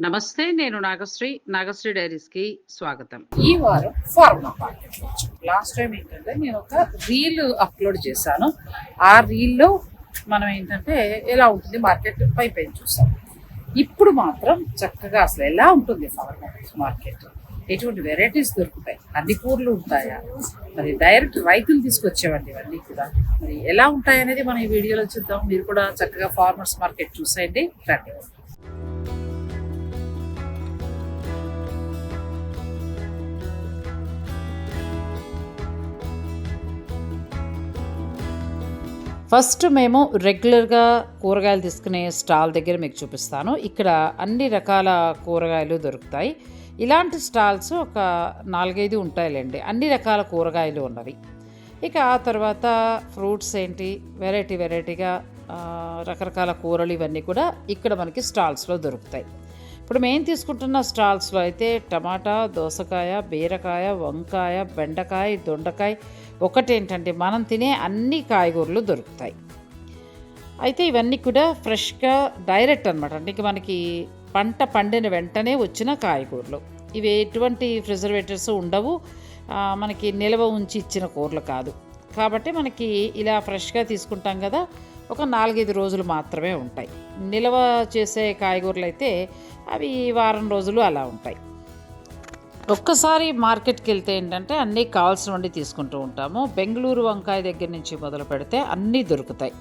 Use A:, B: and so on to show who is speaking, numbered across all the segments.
A: నమస్తే నేను నాగశ్రీ. నాగశ్రీ డైరీస్కి స్వాగతం.
B: ఈ వారం ఫార్మా మార్కెట్ లాస్ట్ టైం ఏంటంటే నేను ఒక రీల్ అప్లోడ్ చేశాను. ఆ రీల్లో మనం ఏంటంటే ఎలా ఉంటుంది మార్కెట్ పై పై చూసాం. ఇప్పుడు మాత్రం చక్కగా అసలు ఎలా ఉంటుంది ఫార్మా మార్కెట్? ఎటువంటి వెరైటీస్ దొరుకుతాయి? అన్ని కూరలు ఉంటాయా? మరి డైరెక్ట్ రైతులు తీసుకొచ్చేవండి ఇవన్నీ కూడా. మరి ఎలా ఉంటాయనేది మనం ఈ వీడియోలో చూద్దాం. మీరు కూడా చక్కగా ఫార్మర్స్ మార్కెట్ చూసేయండి. రండి
A: ఫస్ట్ మేము రెగ్యులర్గా కూరగాయలు తీసుకునే స్టాల్ దగ్గర మీకు చూపిస్తాను. ఇక్కడ అన్ని రకాల కూరగాయలు దొరుకుతాయి. ఇలాంటి స్టాల్స్ ఒక నాలుగైదు ఉంటాయిలేండి. అన్ని రకాల కూరగాయలు ఉన్నవి. ఇక ఆ తర్వాత ఫ్రూట్స్ ఏంటి? వెరైటీ వెరైటీగా రకరకాల కూరలు ఇవన్నీ కూడా ఇక్కడ మనకి స్టాల్స్లో దొరుకుతాయి. ఇప్పుడు మేము తీసుకుంటున్న స్టాల్స్లో అయితే టమాటా దోసకాయ బీరకాయ వంకాయ బెండకాయ దొండకాయ ఒకటేంటంటే మనం తినే అన్ని కాయగూరలు దొరుకుతాయి. అయితే ఇవన్నీ కూడా ఫ్రెష్గా డైరెక్ట్ అనమాట అంటే మనకి పంట పండిన వెంటనే వచ్చిన కాయగూరలు. ఇవి ఎటువంటి ప్రిజర్వేటర్స్ ఉండవు. మనకి నిల్వ ఉంచి ఇచ్చిన కూరలు కాదు. కాబట్టి మనకి ఇలా ఫ్రెష్గా తీసుకుంటాం కదా ఒక నాలుగైదు రోజులు మాత్రమే ఉంటాయి. నిల్వ చేసే కాయగూరలు అయితే అవి వారం రోజులు అలా ఉంటాయి. ఒక్కసారి మార్కెట్కి వెళ్తే ఏంటంటే అన్నీ కావాల్సినవన్నీ తీసుకుంటూ ఉంటాము. బెంగళూరు వంకాయ దగ్గర నుంచి మొదలు పెడితే అన్నీ దొరుకుతాయి.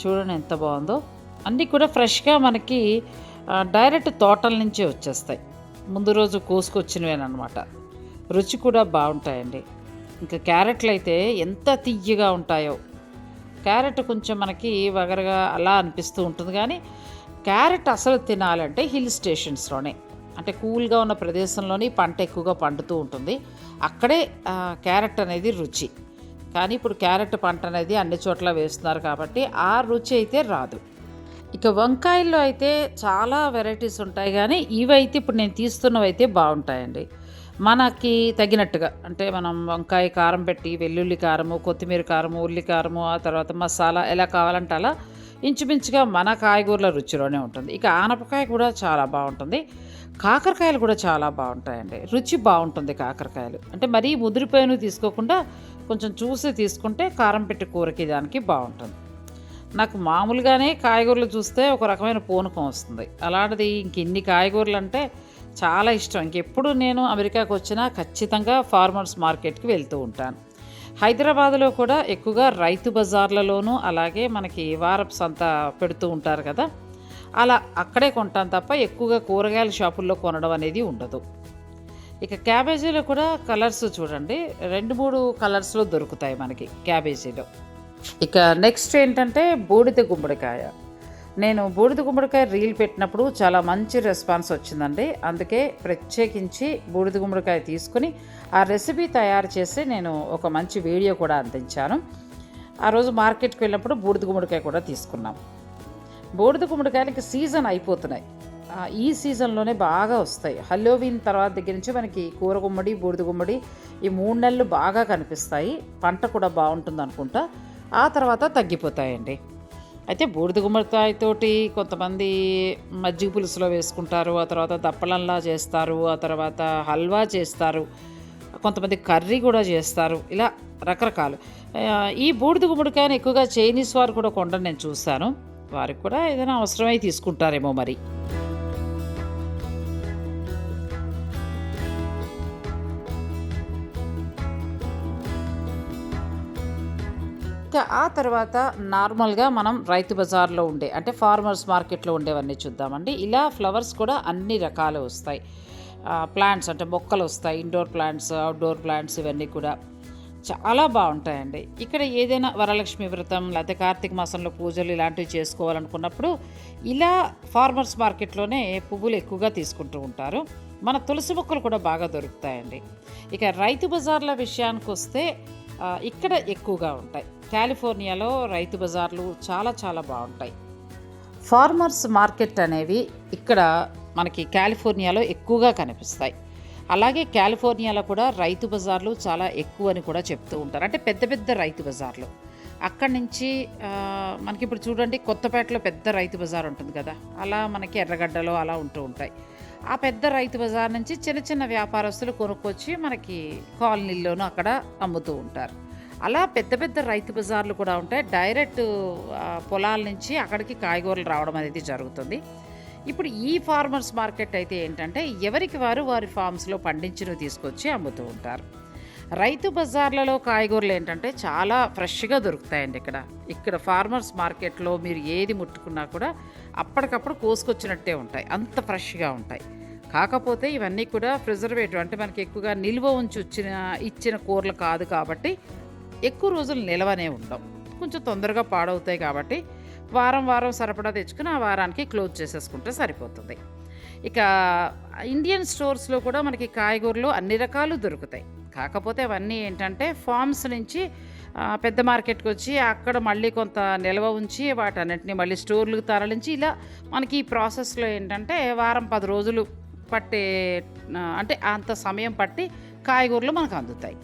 A: చూడండి ఎంత బాగుందో. అన్నీ కూడా ఫ్రెష్గా మనకి డైరెక్ట్ తోటల నుంచే వచ్చేస్తాయి. ముందు రోజు కోసుకొచ్చినవేనమాట రుచి కూడా బాగుంటాయండి. ఇంకా క్యారెట్లు అయితే ఎంత తియ్యగా ఉంటాయో. క్యారెట్ కొంచెం మనకి వగరగా అలా అనిపిస్తూ ఉంటుంది కానీ క్యారెట్ అసలు తినాలంటే హిల్ స్టేషన్స్లోనే. అంటే కూల్గా ఉన్న ప్రదేశంలోని పంట ఎక్కువగా పండుతూ ఉంటుంది. అక్కడే క్యారెట్ అనేది రుచి. కానీ ఇప్పుడు క్యారెట్ పంట అనేది అన్ని చోట్ల వేస్తున్నారు కాబట్టి ఆ రుచి అయితే రాదు. ఇక వంకాయల్లో అయితే చాలా వెరైటీస్ ఉంటాయి కానీ ఇవైతే ఇప్పుడు నేను తీస్తున్నవి అయితే బాగుంటాయండి. మనకి తగినట్టుగా అంటే మనం వంకాయ కారం పెట్టి వెల్లుల్లి కారము కొత్తిమీర కారము ఉల్లి కారము ఆ తర్వాత మసాలా ఎలా కావాలంటే అలా ఇంచుమించుగా మన కాయగూరల రుచిలోనే ఉంటుంది. ఇక ఆనపకాయ కూడా చాలా బాగుంటుంది. కాకరకాయలు కూడా చాలా బాగుంటాయండి. రుచి బాగుంటుంది కాకరకాయలు. అంటే మరీ ముదిరిపోయినవి తీసుకోకుండా కొంచెం చూసి తీసుకుంటే కారం పెట్టి కూరకి దానికి బాగుంటుంది. నాకు మామూలుగానే కాయగూరలు చూస్తే ఒక రకమైన పూనకం వస్తుంది. అలాంటిది ఇంక ఇన్ని కాయగూరలు అంటే చాలా ఇష్టం. ఇంకెప్పుడు నేను అమెరికాకు వచ్చినా ఖచ్చితంగా ఫార్మర్స్ మార్కెట్కి వెళ్తూ ఉంటాను. హైదరాబాద్లో కూడా ఎక్కువగా రైతు బజార్లలోనూ అలాగే మనకి వారపు సంత పెడుతూ ఉంటారు కదా అలా అక్కడే కొంటాం తప్ప ఎక్కువగా కూరగాయల షాపుల్లో కొనడం అనేది ఉండదు. ఇక క్యాబేజీలో కూడా కలర్స్ చూడండి. రెండు మూడు కలర్స్లో దొరుకుతాయి మనకి క్యాబేజీలో. ఇక నెక్స్ట్ ఏంటంటే బూడిద గుమ్మడికాయ. నేను బూడిద గుమ్మడికాయ రీల్ పెట్టినప్పుడు చాలా మంచి రెస్పాన్స్ వచ్చిందండి. అందుకే ప్రత్యేకించి బూడిద గుమ్మడికాయ తీసుకుని ఆ రెసిపీ తయారు చేసి నేను ఒక మంచి వీడియో కూడా అందించాను. ఆ రోజు మార్కెట్కి వెళ్ళినప్పుడు బూడిద గుమ్మడికాయ కూడా తీసుకున్నాం. బూడిద గుమ్మడికాయలకి సీజన్ అయిపోతున్నాయి. ఈ సీజన్లోనే బాగా వస్తాయి. హలోవీన్ తర్వాత దగ్గర నుంచి మనకి కూర గుమ్మడి బూడిద గుమ్మడి ఈ మూడు నెలలు బాగా కనిపిస్తాయి. పంట కూడా బాగుంటుంది అనుకుంటా. ఆ తర్వాత తగ్గిపోతాయండి. అయితే బూడిద గుమ్మడికాయతోటి కొంతమంది మజ్జిగ పులుసులో వేసుకుంటారు ఆ తర్వాత దప్పలంలా చేస్తారు ఆ తర్వాత హల్వా చేస్తారు కొంతమంది కర్రీ కూడా చేస్తారు. ఇలా రకరకాలు. ఈ బూడిద గుమ్మడికాయని ఎక్కువగా చైనీస్ వారు కూడా కొండని నేను చూశాను. వారికి కూడా ఏదైనా అవసరమై తీసుకుంటారేమో మరి. ఇంకా ఆ తర్వాత నార్మల్గా మనం రైతు బజార్లో ఉండే అంటే ఫార్మర్స్ మార్కెట్లో ఉండేవన్నీ చూద్దామండి. ఇలా ఫ్లవర్స్ కూడా అన్ని రకాలు వస్తాయి. ప్లాంట్స్ అంటే మొక్కలు వస్తాయి. ఇండోర్ ప్లాంట్స్ అవుట్డోర్ ప్లాంట్స్ ఇవన్నీ కూడా. చాలా బాగుంటాయండి. ఇక్కడ ఏదైనా వరలక్ష్మి వ్రతం లేకపోతే కార్తీక మాసంలో పూజలు ఇలాంటివి చేసుకోవాలనుకున్నప్పుడు ఇలా ఫార్మర్స్ మార్కెట్లోనే పువ్వులు ఎక్కువగా తీసుకుంటూ ఉంటారు. మన తులసి మొక్కలు కూడా బాగా దొరుకుతాయండి. ఇక రైతు బజార్ల విషయానికి వస్తే ఇక్కడ ఎక్కువగా ఉంటాయి. కాలిఫోర్నియాలో రైతు బజార్లు చాలా చాలా బాగుంటాయి. ఫార్మర్స్ మార్కెట్ అనేవి ఇక్కడ మనకి కాలిఫోర్నియాలో ఎక్కువగా కనిపిస్తాయి. అలాగే కాలిఫోర్నియాలో కూడా రైతు బజార్లు చాలా ఎక్కువ అని కూడా చెప్తూ ఉంటారు. అంటే పెద్ద పెద్ద రైతు బజార్లు. అక్కడి నుంచి మనకి ఇప్పుడు చూడండి కొత్తపేటలో పెద్ద రైతు బజార్ ఉంటుంది కదా. అలా మనకి ఎర్రగడ్డలో అలా ఉంటూ ఉంటాయి. ఆ పెద్ద రైతు బజార్ నుంచి చిన్న చిన్న వ్యాపారస్తులు కొనుక్కొచ్చి మనకి కాలనీల్లోనూ అక్కడ అమ్ముతూ ఉంటారు. అలా పెద్ద పెద్ద రైతు బజార్లు కూడా ఉంటాయి. డైరెక్ట్ పొలాల నుంచి అక్కడికి కాయగూరలు రావడం అనేది జరుగుతుంది. ఇప్పుడు ఈ ఫార్మర్స్ మార్కెట్ అయితే ఏంటంటే ఎవరికి వారు వారి ఫామ్స్లో పండించినవి తీసుకొచ్చి అమ్ముతూ ఉంటారు. రైతు బజార్లలో కాయగూరలు ఏంటంటే చాలా ఫ్రెష్గా దొరుకుతాయండి ఇక్కడ. ఇక్కడ ఫార్మర్స్ మార్కెట్లో మీరు ఏది ముట్టుకున్నా కూడా అప్పటికప్పుడు కోసుకొచ్చినట్టే ఉంటాయి. అంత ఫ్రెష్గా ఉంటాయి. కాకపోతే ఇవన్నీ కూడా ప్రిజర్వేటివ్ అంటే మనకి ఎక్కువగా నిల్వ ఉంచి వచ్చిన ఇచ్చిన కూరలు కాదు కాబట్టి ఎక్కువ రోజులు నిలవనే ఉండవు. కొంచెం తొందరగా పాడవుతాయి కాబట్టి వారం వారం సరిపడా తెచ్చుకుని ఆ వారానికి క్లోజ్ చేసేసుకుంటే సరిపోతుంది. ఇక ఇండియన్ స్టోర్స్లో కూడా మనకి కాయగూరలు అన్ని రకాలు దొరుకుతాయి. కాకపోతే అవన్నీ ఏంటంటే ఫార్మ్స్ నుంచి పెద్ద మార్కెట్కి వచ్చి అక్కడ మళ్ళీ కొంత నిల్వ ఉంచి వాటన్నిటిని మళ్ళీ స్టోర్లకు తరలించి ఇలా మనకి ఈ ప్రాసెస్లో ఏంటంటే వారం పది రోజులు పట్టే అంటే అంత సమయం పట్టి కాయగూరలు మనకు అందుతాయి.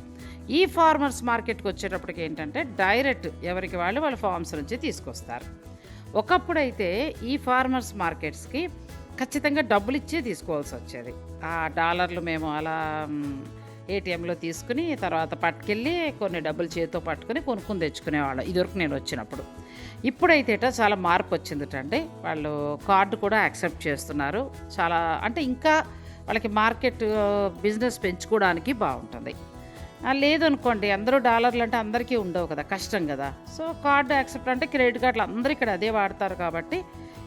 A: ఈ ఫార్మర్స్ మార్కెట్కి వచ్చేటప్పటికి ఏంటంటే డైరెక్ట్ ఎవరికి వాళ్ళు వాళ్ళ ఫార్మ్స్ నుంచి తీసుకొస్తారు. ఒకప్పుడైతే ఈ ఫార్మర్స్ మార్కెట్స్కి ఖచ్చితంగా డబ్బులు ఇచ్చే తీసుకోవాల్సి వచ్చేది. ఆ డాలర్లు మేము అలా ఏటీఎంలో తీసుకుని తర్వాత పట్టుకెళ్ళి కొన్ని డబ్బులు చేతితో పట్టుకుని కొనుక్కుని తెచ్చుకునేవాళ్ళం. ఇదివరకు నేను వచ్చినప్పుడు. ఇప్పుడైతేట చాలా మార్పు వచ్చిందిటండి వాళ్ళు కార్డు కూడా యాక్సెప్ట్ చేస్తున్నారు. చాలా అంటే ఇంకా వాళ్ళకి మార్కెట్ బిజినెస్ పెంచుకోవడానికి బాగుంటుంది. లేదు లేదనుకోండి అందరూ డాలర్లు అంటే అందరికీ ఉండవు కదా కష్టం కదా. సో కార్డు యాక్సెప్ట్ అంటే క్రెడిట్ కార్డులు అందరూ ఇక్కడ అదే వాడతారు కాబట్టి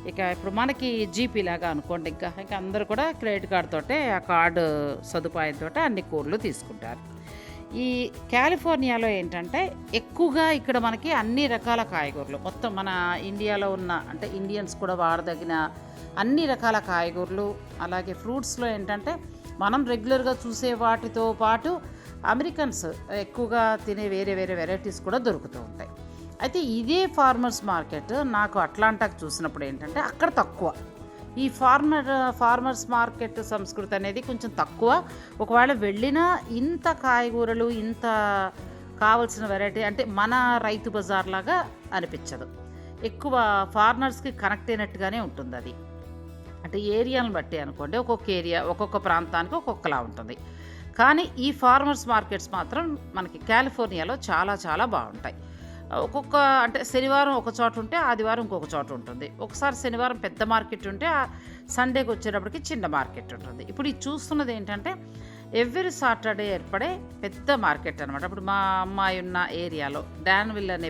A: ఇక ఇప్పుడు మనకి జీపీ లాగా అనుకోండి ఇంకా ఇంకా అందరూ కూడా క్రెడిట్ కార్డు తోటే ఆ కార్డు సదుపాయంతో అన్ని కూరలు తీసుకుంటారు. ఈ కాలిఫోర్నియాలో ఏంటంటే ఎక్కువగా ఇక్కడ మనకి అన్ని రకాల కాయగూరలు మొత్తం మన ఇండియాలో ఉన్న అంటే ఇండియన్స్ కూడా వాడదగిన అన్ని రకాల కాయగూరలు అలాగే ఫ్రూట్స్లో ఏంటంటే మనం రెగ్యులర్గా చూసే వాటితో పాటు అమెరికన్స్ ఎక్కువగా తినే వేరే వేరే వెరైటీస్ కూడా దొరుకుతూ ఉంటాయి. అయితే ఇదే ఫార్మర్స్ మార్కెట్ నాకు అట్లాంటాకు చూసినప్పుడు ఏంటంటే అక్కడ తక్కువ. ఈ ఫార్మర్ ఫార్మర్స్ మార్కెట్ సంస్కృతి అనేది కొంచెం తక్కువ. ఒకవేళ వెళ్ళినా ఇంత కాయగూరలు ఇంత కావలసిన వెరైటీ అంటే మన రైతు బజార్ లాగా అనిపించదు. ఎక్కువ ఫార్మర్స్కి కనెక్ట్ అయినట్టుగానే ఉంటుంది అది అంటే ఏరియాను బట్టి అనుకోండి ఒక్కొక్క ఏరియా ఒక్కొక్క ప్రాంతానికి ఒక్కొక్కలా ఉంటుంది. కానీ ఈ ఫార్మర్స్ మార్కెట్స్ మాత్రం మనకి కాలిఫోర్నియాలో చాలా చాలా బాగుంటాయి. ఒక్కొక్క అంటే శనివారం ఒక చోట ఉంటే ఆదివారం ఇంకొక చోట ఉంటుంది. ఒకసారి శనివారం పెద్ద మార్కెట్ ఉంటే ఆ సండేకి వచ్చేటప్పటికి చిన్న మార్కెట్ ఉంటుంది. ఇప్పుడు ఇది చూస్తున్నది ఏంటంటే ఎవ్రీ సాటర్డే ఏర్పడే పెద్ద మార్కెట్ అనమాట ఇప్పుడు మా అమ్మాయి ఉన్న ఏరియాలో డాన్విల్ అనే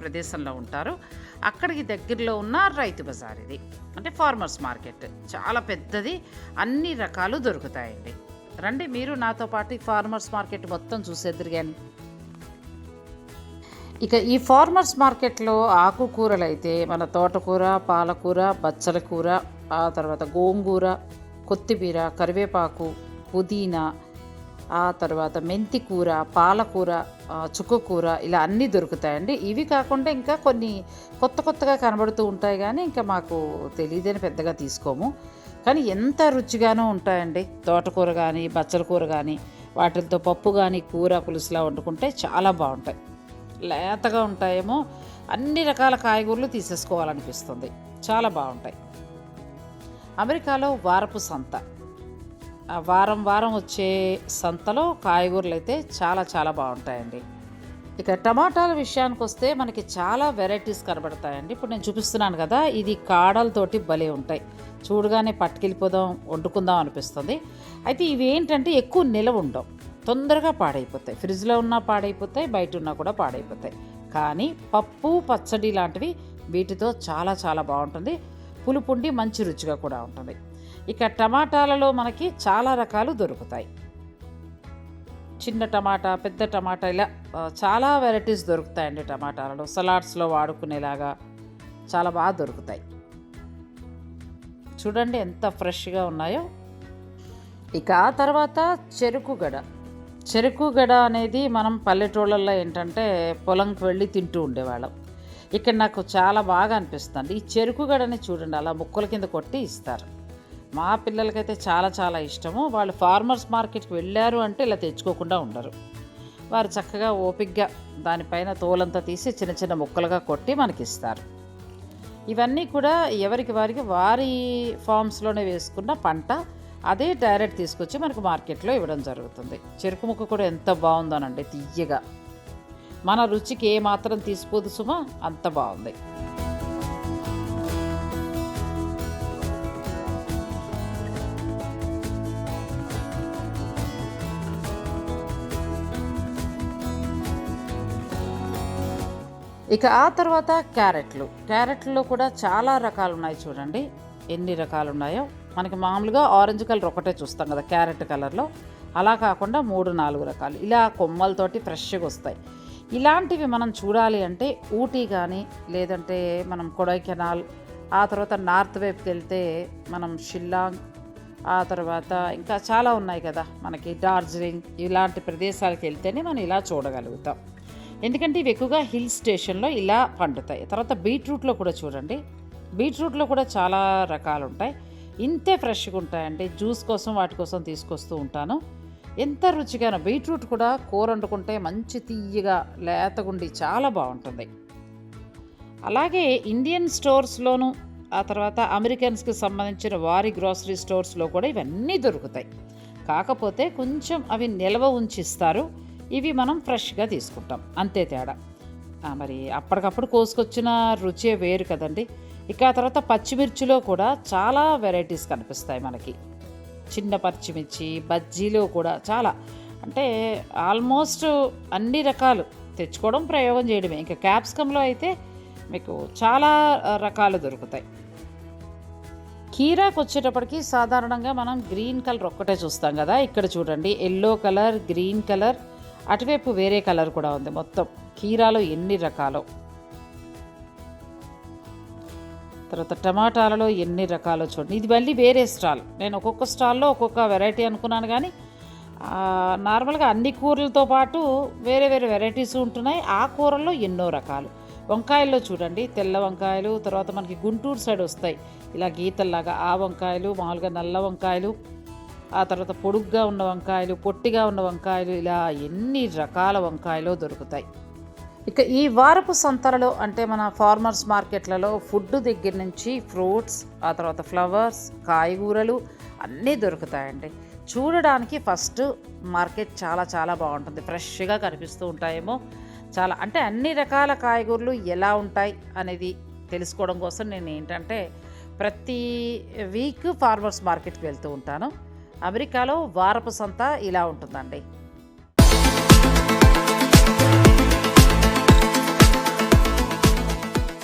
A: ప్రదేశంలో ఉంటారు. అక్కడికి దగ్గరలో ఉన్న రైతు బజార్ ఇది. అంటే ఫార్మర్స్ మార్కెట్ చాలా పెద్దది. అన్ని రకాలు దొరుకుతాయండి. రండి మీరు నాతో పాటు ఈ ఫార్మర్స్ మార్కెట్ మొత్తం చూసేద్దరు కానీ ఇక ఈ ఫార్మర్స్ మార్కెట్లో ఆకుకూరలు అయితే మన తోటకూర పాలకూర బచ్చల కూర ఆ తర్వాత గోంగూర కొత్తిమీర కరివేపాకు పుదీనా ఆ తర్వాత మెంతి కూర పాలకూర చుక్కకూర ఇలా అన్నీ దొరుకుతాయండి. ఇవి కాకుండా ఇంకా కొన్ని కొత్త కొత్తగా కనబడుతూ ఉంటాయి కానీ ఇంకా మాకు తెలియదని పెద్దగా తీసుకోము. కానీ ఎంత రుచిగానో ఉంటాయండి. తోటకూర కానీ బచ్చల కూర కానీ వాటితో పప్పు కానీ కూర పులుసులా వండుకుంటే చాలా బాగుంటాయి. లేతగా ఉంటాయేమో అన్ని రకాల కాయగూరలు తీసేసుకోవాలనిపిస్తుంది. చాలా బాగుంటాయి. అమెరికాలో వారపు సంత. వారం వారం వచ్చే సంతలో కాయగూరలు అయితే చాలా చాలా బాగుంటాయండి. ఇక టమాటాల విషయానికి వస్తే మనకి చాలా వెరైటీస్ కనబడతాయండి. ఇప్పుడు నేను చూపిస్తున్నాను కదా ఇది కాడలతోటి భలే ఉంటాయి. చూడగానే పట్టుకెళ్ళిపోదాం వండుకుందాం అనిపిస్తుంది. అయితే ఇవి ఏంటంటే ఎక్కువ నిలవ ఉండవు. తొందరగా పాడైపోతాయి. ఫ్రిడ్జ్లో ఉన్నా పాడైపోతాయి బయట ఉన్నా కూడా పాడైపోతాయి. కానీ పప్పు పచ్చడి లాంటివి వీటితో చాలా చాలా బాగుంటుంది. పులుపుండి మంచి రుచిగా కూడా ఉంటుంది. ఇక టమాటాలలో మనకి చాలా రకాలు దొరుకుతాయి. చిన్న టమాటా పెద్ద టమాటా ఇలా చాలా వెరైటీస్ దొరుకుతాయండి టమాటాలలో. సలాడ్స్లో వాడుకునేలాగా చాలా బాగా దొరుకుతాయి. చూడండి ఎంత ఫ్రెష్గా ఉన్నాయో. ఇక ఆ తర్వాత చెరుకు గడ. చెరుకు గడ అనేది మనం పల్లెటూళ్ళల్లో ఏంటంటే పొలంకి వెళ్ళి తింటూ ఉండేవాళ్ళం. ఇక్కడ నాకు చాలా బాగా అనిపిస్తుంది. ఈ చెరుకు గడని చూడండి అలా ముక్కల కింద కొట్టి ఇస్తారు. మా పిల్లలకైతే చాలా చాలా ఇష్టము. వాళ్ళు ఫార్మర్స్ మార్కెట్కి వెళ్ళారు అంటే ఇలా తెచ్చుకోకుండా ఉండరు. వారు చక్కగా ఓపిగ్గా దానిపైన తోలంతా తీసి చిన్న చిన్న ముక్కలుగా కొట్టి మనకి ఇస్తారు ఇవన్నీ కూడా ఎవరికి వారికి వారి ఫామ్స్లోనే వేసుకున్న పంట అదే డైరెక్ట్ తీసుకొచ్చి మనకు మార్కెట్లో ఇవ్వడం జరుగుతుంది. చెరుకు ముక్క కూడా ఎంత బాగుందోనండి తీయగా మన రుచికి ఏమాత్రం తీసిపోదు సుమా అంత బాగుంది. ఇక ఆ తర్వాత క్యారెట్లు. క్యారెట్లో కూడా చాలా రకాలు ఉన్నాయి చూడండి. ఎన్ని రకాలు ఉన్నాయో మనకి మామూలుగా ఆరెంజ్ కలర్ ఒకటే చూస్తాం కదా క్యారెట్ కలర్లో. అలా కాకుండా మూడు నాలుగు రకాలు. ఇలా కొమ్మలతోటి ఫ్రెష్గా వస్తాయి. ఇలాంటివి మనం చూడాలి అంటే ఊటీ కానీ లేదంటే మనం కొడైకెనాల్ ఆ తర్వాత నార్త్ వైపుకి వెళ్తే మనం షిల్లాంగ్ ఆ తర్వాత ఇంకా చాలా ఉన్నాయి కదా మనకి డార్జిలింగ్ ఇలాంటి ప్రదేశాలకు వెళ్తేనే మనం ఇలా చూడగలుగుతాం. ఎందుకంటే ఇవి ఎక్కువగా హిల్ స్టేషన్లో ఇలా పండుతాయి. తర్వాత బీట్రూట్లో కూడా చూడండి. బీట్రూట్లో కూడా చాలా రకాలు ఉంటాయి ఇంతే ఫ్రెష్గా ఉంటాయండి. జ్యూస్ కోసం వాటి కోసం తీసుకొస్తూ ఉంటాను. ఎంత రుచిగానో బీట్రూట్ కూడా కూర వండుకుంటే మంచి తీయగా లేతగుండి చాలా బాగుంటుంది. అలాగే ఇండియన్ స్టోర్స్లోను ఆ తర్వాత అమెరికన్స్కి సంబంధించిన వారి గ్రోసరీ స్టోర్స్లో కూడా ఇవన్నీ దొరుకుతాయి. కాకపోతే కొంచెం అవి నిల్వ ఉంచిస్తారు. ఇవి మనం ఫ్రెష్గా తీసుకుంటాం. అంతే తేడా. మరి అప్పటికప్పుడు కోసుకొచ్చిన రుచే వేరు కదండి. ఇక ఆ తర్వాత పచ్చిమిర్చిలో కూడా చాలా వెరైటీస్ కనిపిస్తాయి మనకి. చిన్న పచ్చిమిర్చి బజ్జీలో కూడా చాలా. అంటే ఆల్మోస్ట్ అన్ని రకాలు తెచ్చుకోవడం ప్రయోగం చేయడమే. ఇంకా క్యాప్సికంలో అయితే మీకు చాలా రకాలు దొరుకుతాయి. కీరాకు వచ్చేటప్పటికి సాధారణంగా మనం గ్రీన్ కలర్ ఒక్కటే చూస్తాం కదా. ఇక్కడ చూడండి ఎల్లో కలర్ గ్రీన్ కలర్ అటువైపు వేరే కలర్ కూడా ఉంది మొత్తం. కీరాలో ఎన్ని రకాలు? తర్వాత టమాటాలలో ఎన్ని రకాలు చూడండి. ఇది మళ్ళీ వేరే స్టాల్. నేను ఒక్కొక్క స్టాల్లో ఒక్కొక్క వెరైటీ అనుకున్నాను కానీ నార్మల్గా అన్ని కూరలతో పాటు వేరే వేరే వెరైటీస్ ఉంటున్నాయి. ఆ కూరల్లో ఎన్నో రకాలు. వంకాయల్లో చూడండి తెల్ల వంకాయలు తర్వాత మనకి గుంటూరు సైడ్ వస్తాయి. ఇలా గీతల్లాగా ఆ వంకాయలు మామూలుగా నల్ల వంకాయలు ఆ తర్వాత పొడుగ్గా ఉన్న వంకాయలు పొట్టిగా ఉన్న వంకాయలు ఇలా ఎన్ని రకాల వంకాయలు దొరుకుతాయి. ఇక ఈ వారపు సంతలలో అంటే మన ఫార్మర్స్ మార్కెట్లలో ఫుడ్ దగ్గర నుంచి ఫ్రూట్స్ ఆ తర్వాత ఫ్లవర్స్ కాయగూరలు అన్నీ దొరుకుతాయండి. చూడడానికి ఫస్ట్ మార్కెట్ చాలా చాలా బాగుంటుంది. ఫ్రెష్గా కనిపిస్తూ ఉంటాయేమో. చాలా అంటే అన్ని రకాల కాయగూరలు ఎలా ఉంటాయి అనేది తెలుసుకోవడం కోసం నేను ఏంటంటే ప్రతి వీక్ ఫార్మర్స్ మార్కెట్కి వెళ్తూ ఉంటాను. అమెరికాలో వారపు సంత ఇలా ఉంటుందండి.